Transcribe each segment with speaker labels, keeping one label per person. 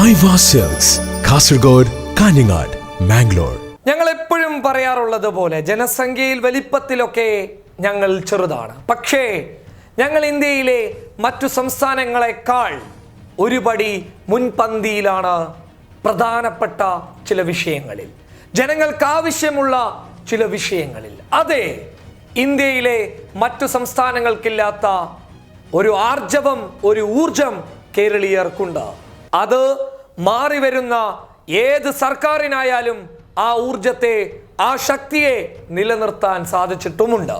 Speaker 1: കാസർഗോഡ് കാഞ്ഞങ്ങാട് മാംഗ്ലൂർ
Speaker 2: ഞങ്ങൾ എപ്പോഴും പറയാറുള്ളത് പോലെ ജനസംഖ്യയിൽ വലിപ്പത്തിലൊക്കെ ഞങ്ങൾ ചെറുതാണ്. പക്ഷേ ഞങ്ങൾ ഇന്ത്യയിലെ മറ്റു സംസ്ഥാനങ്ങളെക്കാൾ ഒരുപടി മുൻപന്തിയിലാണ് പ്രധാനപ്പെട്ട ചില വിഷയങ്ങളിൽ. ജനങ്ങൾക്ക് ആവശ്യമുള്ള ചില വിഷയങ്ങളിൽ. അതെ ഇന്ത്യയിലെ മറ്റു സംസ്ഥാനങ്ങൾക്കില്ലാത്ത ഒരു ആർജവം ഒരു ഊർജം കേരളീയർക്കുണ്ട്. അത് മാറി വരുന്ന ഏത് സർക്കാരിനായാലും ആ ഊർജത്തെ ആ ശക്തിയെ നിലനിർത്താൻ സാധിച്ചിട്ടുമുണ്ട്.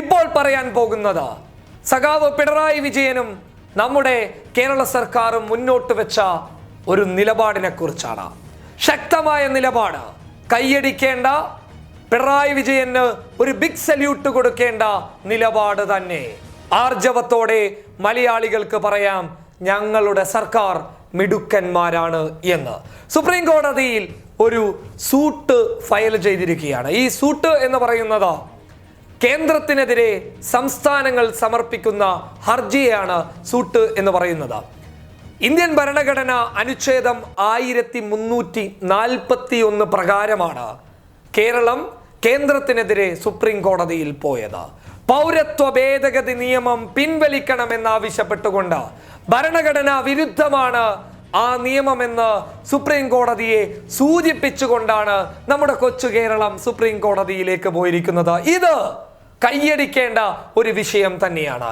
Speaker 2: ഇപ്പോൾ പറയാൻ പോകുന്നത് സഖാവ് പിണറായി വിജയനും നമ്മുടെ കേരള സർക്കാരും മുന്നോട്ട് വെച്ച ഒരു നിലപാടിനെ കുറിച്ചാണ്. ശക്തമായ നിലപാട്. കൈയടിക്കേണ്ട പിണറായി വിജയന് ഒരു ബിഗ് സല്യൂട്ട് കൊടുക്കേണ്ട നിലപാട് തന്നെ. ആർജവത്തോടെ മലയാളികൾക്ക് പറയാം ഞങ്ങളുടെ സർക്കാർ മിടുക്കന്മാരാണ് എന്ന്. സുപ്രീം കോടതിയിൽ ഒരു സൂട്ട് ഫയൽ ചെയ്തിരിക്കുകയാണ്. ഈ സൂട്ട് എന്ന് പറയുന്നത് കേന്ദ്രത്തിനെതിരെ സംസ്ഥാനങ്ങൾ സമർപ്പിക്കുന്ന ഹർജിയാണ് സൂട്ട് എന്ന് പറയുന്നത്. ഇന്ത്യൻ ഭരണഘടന അനുച്ഛേദം ആയിരത്തി മുന്നൂറ്റി നാൽപ്പത്തി ഒന്ന് പ്രകാരമാണ് കേരളം കേന്ദ്രത്തിനെതിരെ സുപ്രീം കോടതിയിൽ പോയത്. പൗരത്വ ഭേദഗതി നിയമം പിൻവലിക്കണമെന്നാവശ്യപ്പെട്ടുകൊണ്ട് ഭരണഘടനാ വിരുദ്ധമാണ് ആ നിയമമെന്ന് സുപ്രീം കോടതിയെ സൂചിപ്പിച്ചുകൊണ്ടാണ് നമ്മുടെ കൊച്ചു കേരളം സുപ്രീം കോടതിയിലേക്ക് പോയിരിക്കുന്നത്. ഇത് കൈയടിക്കേണ്ട ഒരു വിഷയം തന്നെയാണ്.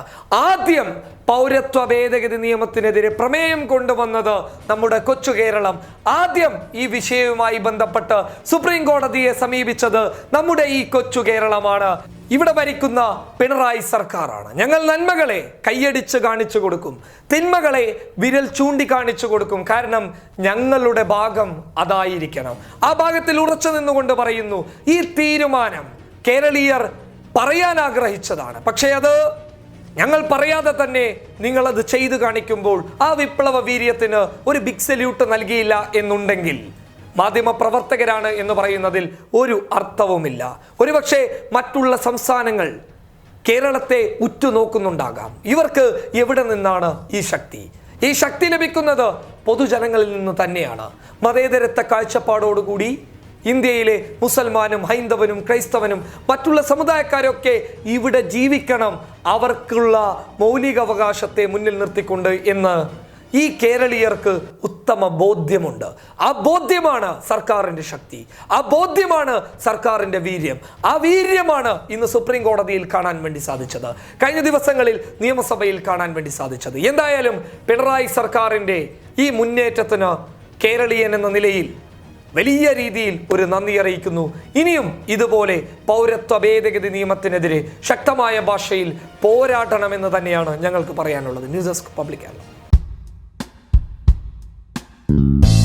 Speaker 2: ആദ്യം പൗരത്വ ഭേദഗതി നിയമത്തിനെതിരെ പ്രമേയം കൊണ്ടുവന്നത് നമ്മുടെ കൊച്ചു കേരളം. ആദ്യം ഈ വിഷയവുമായി ബന്ധപ്പെട്ട് സുപ്രീം കോടതിയെ സമീപിച്ചത് നമ്മുടെ ഈ കൊച്ചു കേരളമാണ്. ഇവിടെ ഭരിക്കുന്ന പിണറായി സർക്കാരാണ്. ഞങ്ങൾ നന്മകളെ കൈയടിച്ച് കാണിച്ചു കൊടുക്കും. തിന്മകളെ വിരൽ ചൂണ്ടി കാണിച്ചു കൊടുക്കും. കാരണം ഞങ്ങളുടെ ഭാഗം അതായിരിക്കണം. ആ ഭാഗത്തിൽ ഉറച്ചു നിന്നുകൊണ്ട് പറയുന്നു ഈ തീരുമാനം കേരളീയർ പറയാൻ ആഗ്രഹിച്ചതാണ്. പക്ഷേ അത് ഞങ്ങൾ പറയാതെ തന്നെ നിങ്ങളത് ചെയ്തു കാണിക്കുമ്പോൾ ആ വിപ്ലവ വീര്യത്തിന് ഒരു ബിഗ് സല്യൂട്ട് നൽകിയില്ല എന്നുണ്ടെങ്കിൽ മാധ്യമ പ്രവർത്തകരാണ് എന്ന് പറയുന്നതിൽ ഒരു അർത്ഥവുമില്ല. ഒരുപക്ഷെ മറ്റുള്ള സംസ്ഥാനങ്ങൾ കേരളത്തെ ഉറ്റുനോക്കുന്നുണ്ടാകാം. ഇവർക്ക് എവിടെ നിന്നാണ് ഈ ശക്തി? ഈ ശക്തി ലഭിക്കുന്നത് പൊതുജനങ്ങളിൽ നിന്ന് തന്നെയാണ്. മതേതരത്വ കാഴ്ചപ്പാടോടുകൂടി ഇന്ത്യയിലെ മുസൽമാനും ഹൈന്ദവനും ക്രൈസ്തവനും മറ്റുള്ള സമുദായക്കാരൊക്കെ ഇവിടെ ജീവിക്കണം. അവർക്കുള്ള മൗലികാവകാശത്തെ മുന്നിൽ നിർത്തിക്കൊണ്ട് എന്ന് ഈ കേരളീയർക്ക് ഉത്തമ ബോധ്യമുണ്ട്. ആ ബോധ്യമാണ് സർക്കാരിന്റെ ശക്തി. ആ ബോധ്യമാണ് സർക്കാരിന്റെ വീര്യം. ആ വീര്യമാണ് ഇന്ന് സുപ്രീം കോടതിയിൽ കാണാൻ വേണ്ടി സാധിച്ചത്. കഴിഞ്ഞ ദിവസങ്ങളിൽ നിയമസഭയിൽ കാണാൻ വേണ്ടി സാധിച്ചത്. എന്തായാലും പിണറായി സർക്കാരിന്റെ ഈ മുന്നേറ്റത്തിന് കേരളീയൻ എന്ന നിലയിൽ വലിയ രീതിയിൽ ഒരു നന്ദി അറിയിക്കുന്നു. ഇനിയും ഇതുപോലെ പൗരത്വ ഭേദഗതി നിയമത്തിനെതിരെ ശക്തമായ ഭാഷയിൽ പോരാടണമെന്ന് തന്നെയാണ് ഞങ്ങൾക്ക് പറയാനുള്ളത്. News desk public Kerala
Speaker 1: Podcast.